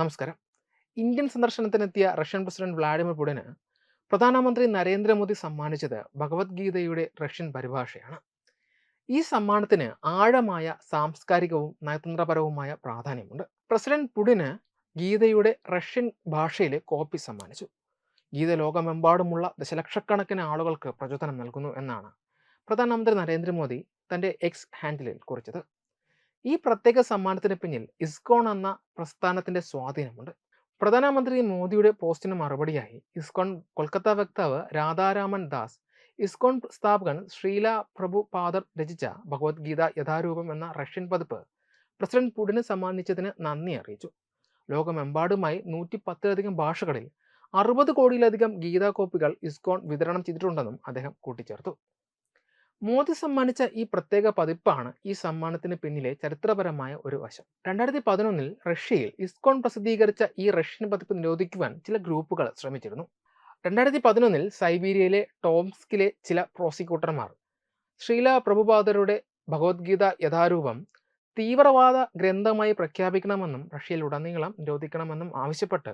നമസ്കാരം. ഇന്ത്യൻ സന്ദർശനത്തിനെത്തിയ Russian president Vladimir പുടിന് പ്രധാനമന്ത്രി നരേന്ദ്രമോദി സമ്മാനിച്ചത് ഭഗവത്ഗീതയുടെ റഷ്യൻ പരിഭാഷയാണ്. ഈ സമ്മാനത്തിന് ആഴമായ സാംസ്കാരികവും നയതന്ത്രപരവുമായ പ്രാധാന്യമുണ്ട്. പ്രസിഡന്റ് പുടിന് ഗീതയുടെ റഷ്യൻ ഭാഷയിലെ കോപ്പി സമ്മാനിച്ചു. ഗീത ലോകമെമ്പാടുമുള്ള ദശലക്ഷക്കണക്കിന് ആളുകൾക്ക് പ്രചോദനം നൽകുന്നു എന്നാണ് പ്രധാനമന്ത്രി നരേന്ദ്രമോദി തന്റെ എക്സ് ഹാൻഡിലിൽ കുറിച്ചത്. ഈ പ്രത്യേക സമ്മാനത്തിന് പിന്നിൽ ഇസ്കോൺ എന്ന പ്രസ്ഥാനത്തിന്റെ സ്വാധീനമുണ്ട്. പ്രധാനമന്ത്രി മോദിയുടെ പോസ്റ്റിന് മറുപടിയായി ഇസ്കോൺ കൊൽക്കത്ത വക്താവ് രാധാരാമൻ ദാസ് ഇസ്കോൺ സ്ഥാപകൻ ശ്രീല പ്രഭു പാദർ രചിച്ച ഭഗവത്ഗീത യഥാരൂപം എന്ന റഷ്യൻ പതിപ്പ് പ്രസിഡന്റ് പുടിന് സമ്മാനിച്ചതിന് നന്ദി അറിയിച്ചു. ലോകമെമ്പാടുമായി നൂറ്റി പത്തിലധികം ഭാഷകളിൽ അറുപത് കോടിയിലധികം ഗീതാ കോപ്പികൾ ഇസ്കോൺ വിതരണം ചെയ്തിട്ടുണ്ടെന്നും അദ്ദേഹം കൂട്ടിച്ചേർത്തു. മോദി സമ്മാനിച്ച ഈ പ്രത്യേക പതിപ്പാണ് ഈ സമ്മാനത്തിന് പിന്നിലെ ചരിത്രപരമായ ഒരു വശം. രണ്ടായിരത്തി പതിനൊന്നിൽ റഷ്യയിൽ ഇസ്കോൺ പ്രസിദ്ധീകരിച്ച ഈ റഷ്യൻ പതിപ്പ് നിരോധിക്കുവാൻ ചില ഗ്രൂപ്പുകൾ ശ്രമിച്ചിരുന്നു. രണ്ടായിരത്തി പതിനൊന്നിൽ സൈബീരിയയിലെ ടോംസ്കിലെ ചില പ്രോസിക്യൂട്ടർമാർ ശ്രീല പ്രഭുപാദരുടെ ഭഗവത്ഗീത യഥാരൂപം തീവ്രവാദ ഗ്രന്ഥമായി പ്രഖ്യാപിക്കണമെന്നും റഷ്യയിൽ ഉടനീളം നിരോധിക്കണമെന്നും ആവശ്യപ്പെട്ട്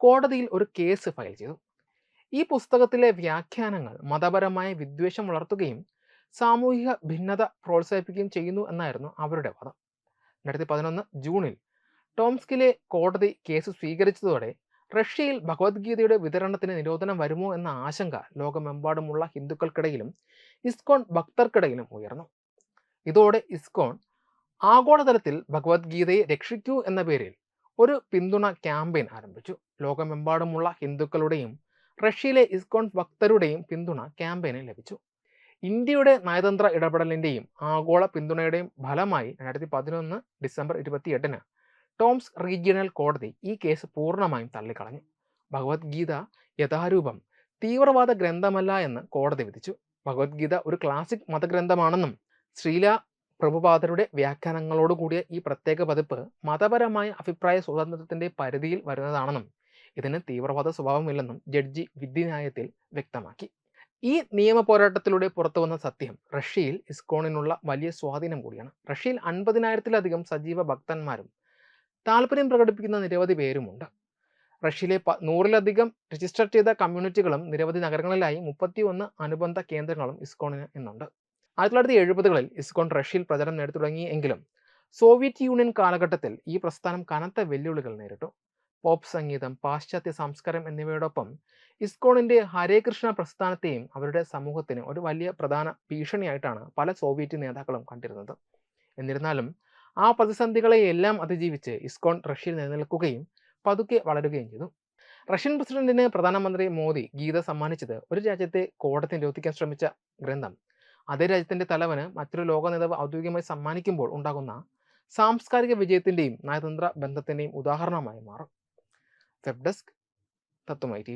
കോടതിയിൽ ഒരു കേസ് ഫയൽ ചെയ്തു. ഈ പുസ്തകത്തിലെ വ്യാഖ്യാനങ്ങൾ മതപരമായ വിദ്വേഷം വളർത്തുകയും സാമൂഹിക ഭിന്നത പ്രോത്സാഹിപ്പിക്കുകയും ചെയ്യുന്നു എന്നായിരുന്നു അവരുടെ വാദം രണ്ടായിരത്തി പതിനൊന്ന് ജൂണിൽ ടോംസ്കിലെ കോടതി കേസ് സ്വീകരിച്ചതോടെ റഷ്യയിൽ ഭഗവത്ഗീതയുടെ വിതരണത്തിന് നിരോധനം വരുമോ എന്ന ആശങ്ക ലോകമെമ്പാടുമുള്ള ഹിന്ദുക്കൾക്കിടയിലും ഇസ്കോൺ ഭക്തർക്കിടയിലും ഉയർന്നു. ഇതോടെ ഇസ്കോൺ ആഗോളതലത്തിൽ ഭഗവത്ഗീതയെ രക്ഷിക്കൂ എന്ന പേരിൽ ഒരു പിന്തുണ ക്യാമ്പയിൻ ആരംഭിച്ചു. ലോകമെമ്പാടുമുള്ള ഹിന്ദുക്കളുടെയും റഷ്യയിലെ ഇസ്കോൺ ഭക്തരുടെയും പിന്തുണ ക്യാമ്പയിന് ലഭിച്ചു. ഇന്ത്യയുടെ നയതന്ത്ര ഇടപെടലിന്റെയും ആഗോള പിന്തുണയുടെയും ഫലമായി രണ്ടായിരത്തി പതിനൊന്ന് ഡിസംബർ ഇരുപത്തിയെട്ടിന് ടോംസ് റീജിയണൽ കോടതി ഈ കേസ് പൂർണമായും തള്ളിക്കളഞ്ഞു. ഭഗവത്ഗീത യഥാരൂപം തീവ്രവാദ ഗ്രന്ഥമല്ല എന്ന് കോടതി വിധിച്ചു. ഭഗവത്ഗീത ഒരു ക്ലാസിക് മതഗ്രന്ഥമാണെന്നും ശ്രീല പ്രഭുപാദരുടെ വ്യാഖ്യാനങ്ങളോടുകൂടിയ ഈ പ്രത്യേക പതിപ്പ് മതപരമായ അഭിപ്രായ സ്വാതന്ത്ര്യത്തിന്റെ പരിധിയിൽ വരുന്നതാണെന്നും ഇതിന് തീവ്രവാദ സ്വഭാവമില്ലെന്നും ജഡ്ജി വിധിന്യായത്തിൽ വ്യക്തമാക്കി. ഈ നിയമ പോരാട്ടത്തിലൂടെ പുറത്തു വന്ന സത്യം റഷ്യയിൽ ഇസ്കോണിനുള്ള വലിയ സ്വാധീനം കൂടിയാണ്. റഷ്യയിൽ അൻപതിനായിരത്തിലധികം സജീവ ഭക്തന്മാരും താല്പര്യം പ്രകടിപ്പിക്കുന്ന നിരവധി പേരുമുണ്ട്. റഷ്യയിലെ നൂറിലധികം രജിസ്റ്റർ ചെയ്ത കമ്മ്യൂണിറ്റികളും നിരവധി നഗരങ്ങളിലായി മുപ്പത്തി ഒന്ന് അനുബന്ധ കേന്ദ്രങ്ങളും ഇസ്കോണിന് ഇന്നുണ്ട് ആയിരത്തി തൊള്ളായിരത്തി എഴുപതുകളിൽ ഇസ്കോൺ റഷ്യയിൽ പ്രചരണം നേടി തുടങ്ങിയെങ്കിലും സോവിയറ്റ് യൂണിയൻ കാലഘട്ടത്തിൽ ഈ പ്രസ്ഥാനം കനത്ത വെല്ലുവിളികൾ നേരിട്ടു. പോപ്പ് സംഗീതം പാശ്ചാത്യ സംസ്കാരം എന്നിവയോടൊപ്പം ഇസ്കോണിന്റെ ഹരേ കൃഷ്ണ പ്രസ്ഥാനത്തെയും അവരുടെ സമൂഹത്തിന് ഒരു വലിയ പ്രധാന ഭീഷണിയായിട്ടാണ് പല സോവിയറ്റ് നേതാക്കളും കണ്ടിരുന്നത്. എന്നിരുന്നാലും ആ പ്രതിസന്ധികളെ എല്ലാം അതിജീവിച്ച് ഇസ്കോൺ റഷ്യയിൽ നിലനിൽക്കുകയും പതുക്കെ വളരുകയും ചെയ്തു. റഷ്യൻ പ്രസിഡന്റിന് പ്രധാനമന്ത്രി മോദി ഗീത സമ്മാനിച്ചത് ഒരു രാജ്യത്തെ കോടതി നിരോധിക്കാൻ ശ്രമിച്ച ഗ്രന്ഥം. അതേ രാജ്യത്തിന്റെ തലവന് മറ്റൊരു ലോക നേതാവ് ഔദ്യോഗികമായി സമ്മാനിക്കുമ്പോൾ ഉണ്ടാകുന്ന സാംസ്കാരിക വിജയത്തിന്റെയും നയതന്ത്ര ബന്ധത്തിന്റെയും ഉദാഹരണമായി മാറും. Web desk തത്വമായി T